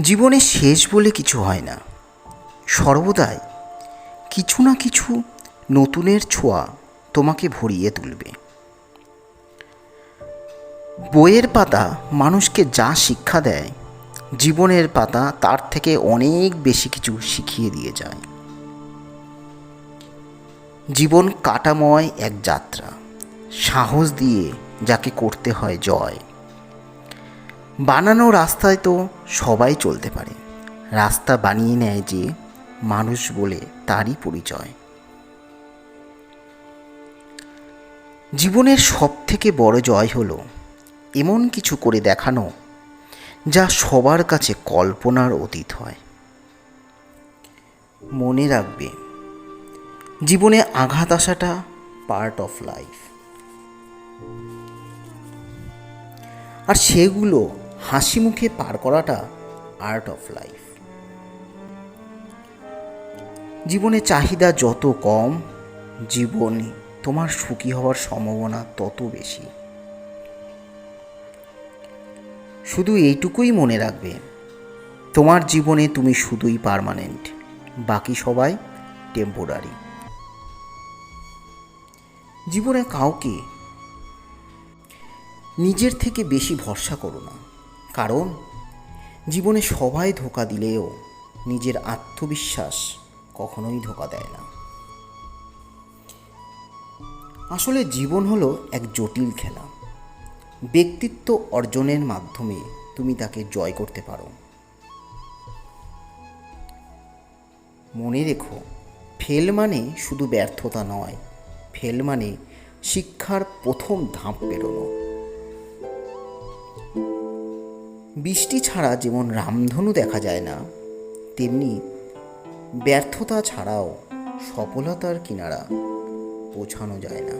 জীবনে শেষ বলে কিছু হয় না। সর্বদাই কিছু না কিছু নতুনের ছোঁয়া তোমাকে ভরিয়ে তুলবে। বইয়ের পাতা মানুষকে যা শিক্ষা দেয়, জীবনের পাতা তার থেকে অনেক বেশি কিছু শিখিয়ে দিয়ে যায়। জীবন কাটাময় এক যাত্রা, সাহস দিয়ে যাকে করতে হয় জয়। বানানো রাস্তায় তো সবাই চলতে পারে। রাস্তা বানিয়ে নেয় যে মানুষ বলে তারই পরিচয়। জীবনের সব থেকে বড় জয় হলো এমন কিছু করে দেখানো যা সবার কাছে কল্পনার অতীত হয়। মনে রাখবে, জীবনে আঘাত আসাটা পার্ট অফ লাইফ আর সেগুলো হাসি মুখে পার করাটা আর্ট অফ লাইফ জীবনে চাহিদা যত কম, জীবন তোমার সুখী হওয়ার সম্ভাবনা তত বেশি। শুধু এইটুকুই মনে রাখবে, তোমার জীবনে তুমি শুধুই পার্মানেন্ট বাকি সবাই টেম্পোরারি জীবনে কাউকে নিজের থেকে বেশি ভরসা করো না। কারণ, জীবনে সবাই ধোকা দিলেও নিজের আত্মবিশ্বাস কখনোই ধোকা দেয় না। আসলে জীবন হলো এক জটিল খেলা। ব্যক্তিত্ব অর্জনের মাধ্যমে তুমি তাকে জয় করতে পারো। মনে রেখো, ফেল মানে শুধু ব্যর্থতা নয়, ফেল মানে শিক্ষার প্রথম ধাপ পেরোনো। বৃষ্টি ছাড়া যেমন রামধনু দেখা যায় না, তেমনি ব্যর্থতা ছাড়াও সফলতার কিনারা পৌঁছানো যায় না।